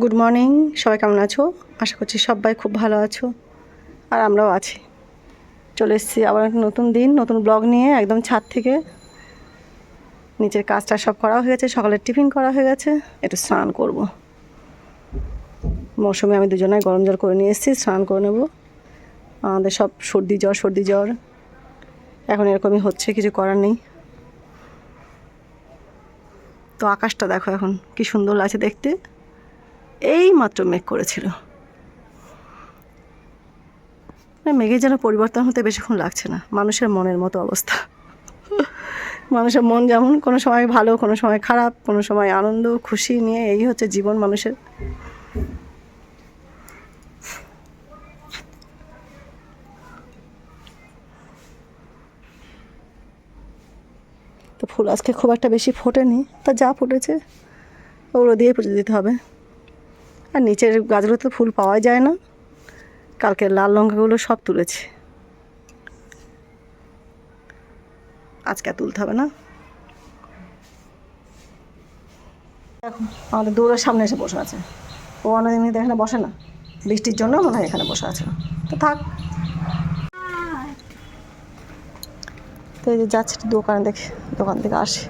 Good morning সবাই কেমন আছো? আশা করছি সবাই খুব ভালো আছো। আর আমরাও আছি। চলে এসেছি আবার একটা নতুন দিন, নতুন ব্লগ নিয়ে একদম ছাদ থেকে। নিচের কাজটা সব করা হয়ে গেছে, সকালের টিফিন করা হয়ে গেছে। একটু স্নান করব। মৌসুমে আমি দুজনে গরম জল করে নিয়ে এসেছি, স্নান করে নেব। আমাদের সব সর্দি জ্বর সর্দি জ্বর। এখন এরকমই হচ্ছে, কিছু করার নেই। তো আকাশটা দেখো এখন, কি সুন্দর লাগছে দেখতে। এই মাত্র মেঘ করেছিল। মেঘের যেন পরিবর্তন হতে বেশিক্ষণ লাগছে না। মানুষের মনের মতো অবস্থা। মানুষের মন যেমন, কোনো সময় ভালো, কোনো সময় খারাপ, কোনো সময় আনন্দ, খুশি নিয়ে এই হচ্ছে জীবন মানুষের। তো ফুল আজকে খুব একটা বেশি ফোটেনি, তা যা ফুটেছে, ওগুলো দিয়ে পুজো দিতে হবে। আর নিচের গাছগুলো তো ফুল পাওয়া যায় না। কালকে লাল লঙ্কাগুলো সব তুলেছি। আজকে আর তুলতে হবে না। এখন আমাদের দৌড়ের সামনে এসে বসে আছে। ও অনেকদিন এখানে বসে না। বৃষ্টির জন্য মনে হয় এখানে বসে আছে। তো থাক। তো এই যে যাচ্ছে দোকানে দেখে। দোকান থেকে আসে।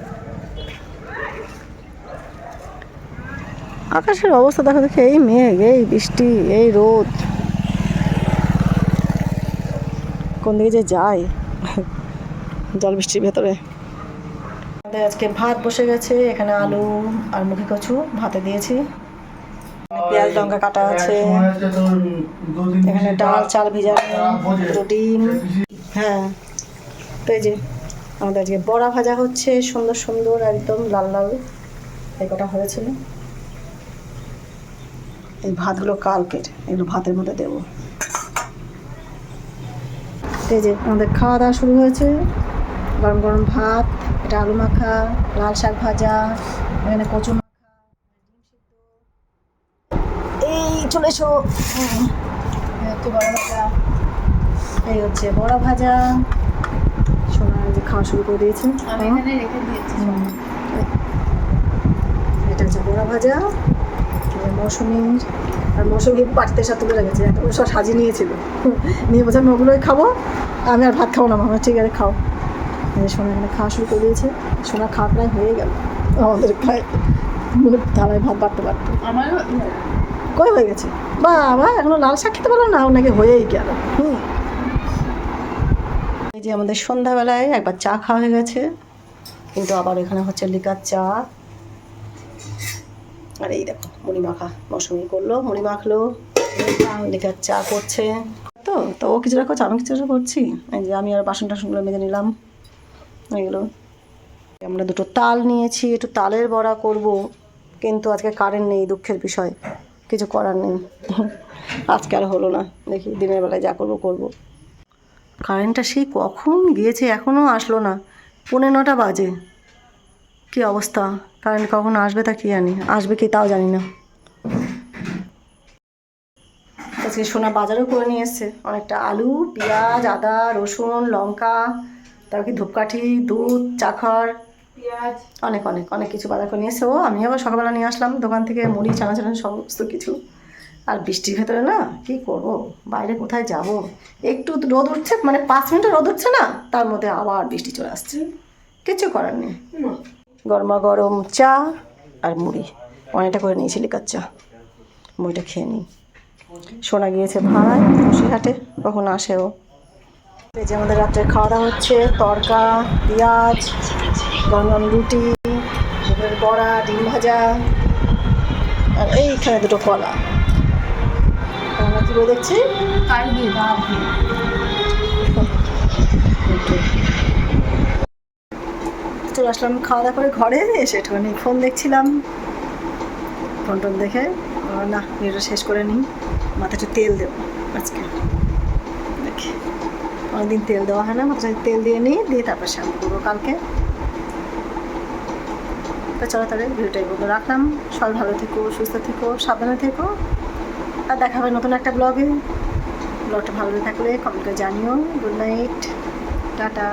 আকাশের অবস্থা দেখো দেখে, এই মেঘ, এই বৃষ্টি, এই রোদ। কোন দিকে যে যায় জল বৃষ্টির ভেতরে। আমাদের আজকে ভাত বসে গেছে, এখানে আলু আর মুখি কচু ভাতে দিয়েছি। পেঁয়াজ লঙ্কা কাটা আছে। এখানে ডাল, চাল দুটো ডিম। হ্যাঁ তো এই যে আমাদের আজকে বড়া ভাজা হচ্ছে, সুন্দর সুন্দর, একদম লাল লাল। এই কটা হয়েছিল। এই ভাতগুলো কালকের এগুলো ভাতের মধ্যে দেবো। এই যে আমাদের খাওয়া দাওয়া শুরু হয়েছে। গরম গরম ভাত এটা আলু মাখা লাল শাক ভাজা এখানে কচু মাখা এই চলে এসো। এই হচ্ছে বড়া ভাজা এই হচ্ছে বড়া ভাজা। সোনা যে খাওয়া শুরু করে দিয়েছে। এখানে রেখে দিয়েছি। এটা হচ্ছে বড়া ভাজা। এটা মৌসুমির আর মৌসুমি বাড়িতে সব তুলে রেখেছে একটা সব সাজিয়ে নিয়েছিল। নিয়ে বলছে আমি ওগুলোই খাব। আমি আর ভাত খাব না মামা। ঠিক আছে খাও। সোনা এখানে খাওয়া শুরু করে দিয়েছে। সোনা খাওয়া প্রায় হয়ে গেল। আমাদের প্রায় মানে থালায় ভাত বাড়তে বাড়তে আমারও কই হয়ে গেছে? বাবা এখনও লাল শাক খেতে পারল না? ওনাকে হয়েই গেল। হুম। এই যে আমাদের সন্ধ্যাবেলায় একবার চা খাওয়া হয়ে গেছে। কিন্তু আবার এখানে হচ্ছে লিকার চা। আর এই দেখো মুড়ি মাখা মৌসুমি করল মুড়ি মাখলো লিকার চা করছে। তো তো ও কিছুটা করছে আমি কিছুটা করছি। এই যে আমি আর বাসন টাসনগুলো মেজে নিলাম। এগুলো আমরা দুটো তাল নিয়েছি, একটু তালের বড়া করব, কিন্তু আজকে কারেন্ট নেই, দুঃখের বিষয়। কিছু করার নেই। আজকে আর হলো না। দেখি দিনের বেলায় যা করব করব। কারেন্টটা সেই কখন গিয়েছে, এখনও আসলো না। পৌনে নটা বাজে। কি অবস্থা? কারেন্ট কখন আসবে তা কি জানি? আসবে কি তাও জানি না। আজকে সোনা বাজারও করে নিয়ে এসছে। অনেকটা আলু পেঁয়াজ আদা রসুন লঙ্কা তারপর কি ধূপকাঠি দুধ চাখর পেঁয়াজ। অনেক অনেক অনেক কিছু বাজার করে নিয়ে এসে ও আমি আবার সকালবেলা নিয়ে আসলাম দোকান থেকে মুড়ি চানা চানা সমস্ত কিছু। আর বৃষ্টির ভেতরে না কি করব? বাইরে কোথায় যাব? একটু রোদ উঠছে মানে পাঁচ মিনিট রোদ উঠছে না তার মধ্যে আবার বৃষ্টি চলে আসছে। কিছু করার নেই। গরমা গরম চা আর মুড়ি। অনেকটা করে নিয়েছি লিকার চা। মুড়িটা খেয়ে নিই শোনা গিয়েছে ভাড়ায় বসিরহাটে কখন আসে ও। যে আমাদের রাত্রে খাওয়া দাওয়া হচ্ছে, তরকা, পেঁয়াজ গরম রুটি বড়া, ডিম ভাজা, আর এইখানে দুটো কলা। কী দেখছি? কাল দিয়ে ভাত দিয়ে চলে আসলাম খাওয়া দাওয়া করে ঘরে, এসে একটুখানি ফোন দেখছিলাম। ফোন টোন দেখে না, ভিডিওটা শেষ করে নিই। মাথায় একটু তেল দেবো আজকে। দেখি। অনেকদিন তেল দেওয়া হয় না, মাথায় তেল দিয়ে নিই, দিয়ে তারপর শ্যাম্পু করব কালকে। তো চলো তাহলে ভিডিওটা এই রাখলাম। সবাই ভালো থেকো, সুস্থ থেকো, সাবধানে থেকো। আর দেখা হবে নতুন একটা ব্লগে। ব্লগটা ভালো থাকলে কমেন্ট করে জানিও। Good night tata.